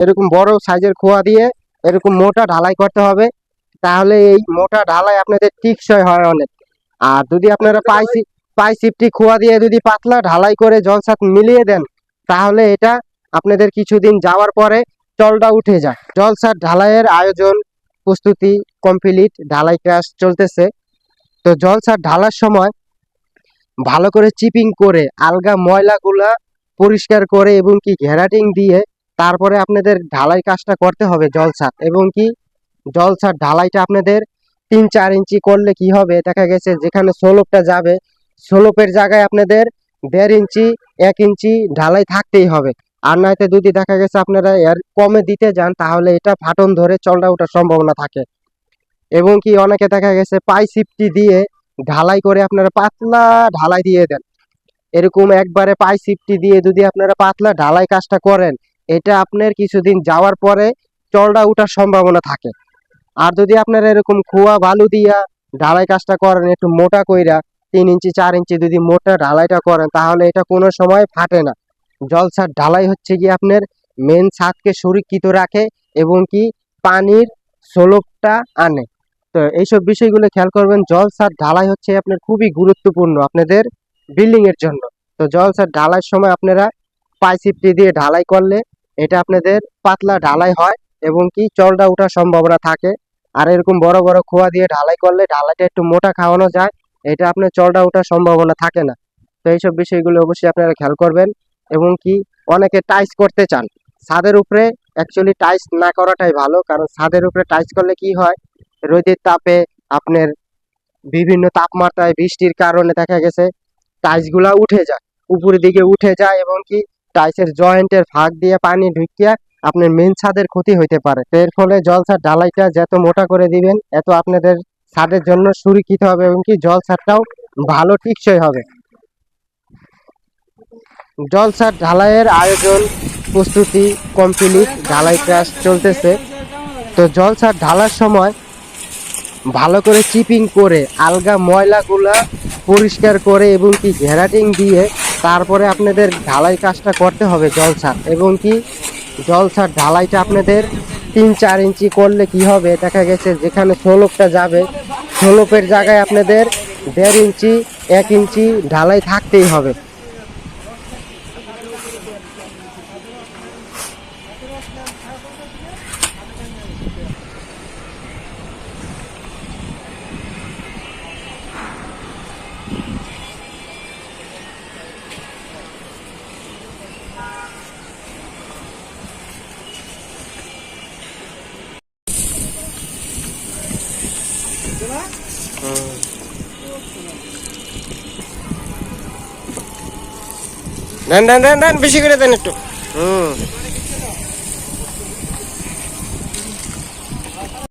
এরকম বড় সাইজের খোয়া দিয়ে এরকম মোটা ঢালাই করতে হবে। তাহলে এই মোটা ঢালাই আপনাদের টিকসই হয় অনেক। আর যদি আপনারা পাইসি পাই সিফটি খোয়া দিয়ে যদি পাতলা ঢালাই করে জলসাত মিলিয়ে দেন, তাহলে এটা আপনাদের কিছুদিন যাওয়ার পরে চলটা উঠে যায়। জলসার ঢালাইয়ের আয়োজন, প্রস্তুতি, কমপ্লিট, ঢালাই কাজ চলতেছে। তো জলসার ঢালার সময় ভালো করে চিপিং করে, আলগা ময়লাগুলা পরিষ্কার করে এবং কি ঘেরাটিং দিয়ে তারপরে আপনাদের ঢালাই কাজটা করতে হবে জলসার এবং কি জলসার ঢালাইটা আপনাদের তিন চার ইঞ্চি করলে কি হবে দেখা গেছে যেখানে সোলোপটা যাবে, সোলোপের জায়গায় আপনাদের দেড় ইঞ্চি, এক ইঞ্চি ঢালাই থাকতেই হবে। আর নয়তো যদি দেখা গেছে আপনারা এর কমে দিতে যান, তাহলে এটা ফাটন ধরে চলটা ওঠার সম্ভাবনা থাকে। এবং কি অনেকে দেখা গেছে পাই সিফটি দিয়ে ঢালাই করে আপনারা পাতলা ঢালাই দিয়ে দেন। এরকম একবারে পাই সিফটি দিয়ে যদি আপনারা পাতলা ঢালাই কাজটা করেন এটা আপনার কিছুদিন যাওয়ার পরে চলটা ওঠার সম্ভাবনা থাকে। আর যদি আপনারা এরকম খোয়া বালু দিয়া ঢালাই কাজটা করেন, একটু মোটা কইরা তিন ইঞ্চি, চার ইঞ্চি যদি মোটা ঢালাইটা করেন, তাহলে এটা কোনো সময় ফাটে না। জলসার ঢালাই হচ্ছে কি আপনার মেন ছাদকে সুরক্ষিত রাখে এবং কি পানির সোলকটা আনে। তো এইসব বিষয়গুলো খেয়াল করবেন, জলসার ঢালাই হচ্ছে আপনার খুবই গুরুত্বপূর্ণ আপনাদের বিল্ডিং এর জন্য। তো জলসার ঢালাইয়ের সময় আপনারা পাইসিপটি দিয়ে ঢালাই করলে এটা আপনাদের পাতলা ঢালাই হয় এবং কি চলটা ওঠার সম্ভাবনা থাকে। আর এরকম বড় বড় খোয়া দিয়ে ঢালাই করলে ঢালাইটা একটু মোটা খাওয়ানো যায়, এটা আপনার চলটা ওঠার সম্ভাবনা থাকে না। তো এইসব বিষয়গুলো অবশ্যই আপনারা খেয়াল করবেন এবং কি অনেকে টাইস করতে চান। ছাদের উপরে অ্যাকচুয়ালি টাইস না করাটাই ভালো, কারণ ছাদের উপরে টাইস করলে কি হয়, রোদের তাপে আপনার বিভিন্ন তাপমাত্রায় বৃষ্টির কারণে দেখা গেছে টাইলসগুলা উঠে যায়, উপরের দিকে উঠে যায় এবং কি টাইলসের জয়েন্টের ফাঁক দিয়ে পানি ঢুকিয়া আপনার মেন ছাদের ক্ষতি হইতে পারে। এর ফলে জলসার ঢালাইটা যত মোটা করে দিবেন, এত আপনাদের ছাদের জন্য সুরক্ষিত হবে এবং কি জলসারটাও ভালো টিকসই হবে। জলসার ঢালাইয়ের আয়োজন, প্রস্তুতি কমপ্লিট ঢালাই কাজ চলতেছে। তো জলসার ঢালার সময় ভালো করে চিপিং করে, আলগা ময়লাগুলা পরিষ্কার করে এবং কি ঘেরাটিং দিয়ে তারপরে আপনাদের ঢালাই কাজটা করতে হবে জলসার এবং কি জলসার ঢালাইটা আপনাদের তিন চার ইঞ্চি করলে কি হবে, দেখা গেছে যেখানে সোলপটা যাবে, সোলপের জায়গায় আপনাদের দেড় ইঞ্চি, এক ইঞ্চি ঢালাই থাকতেই হবে। দেন দেন দেন দেন বেশি করে দেন একটু হুম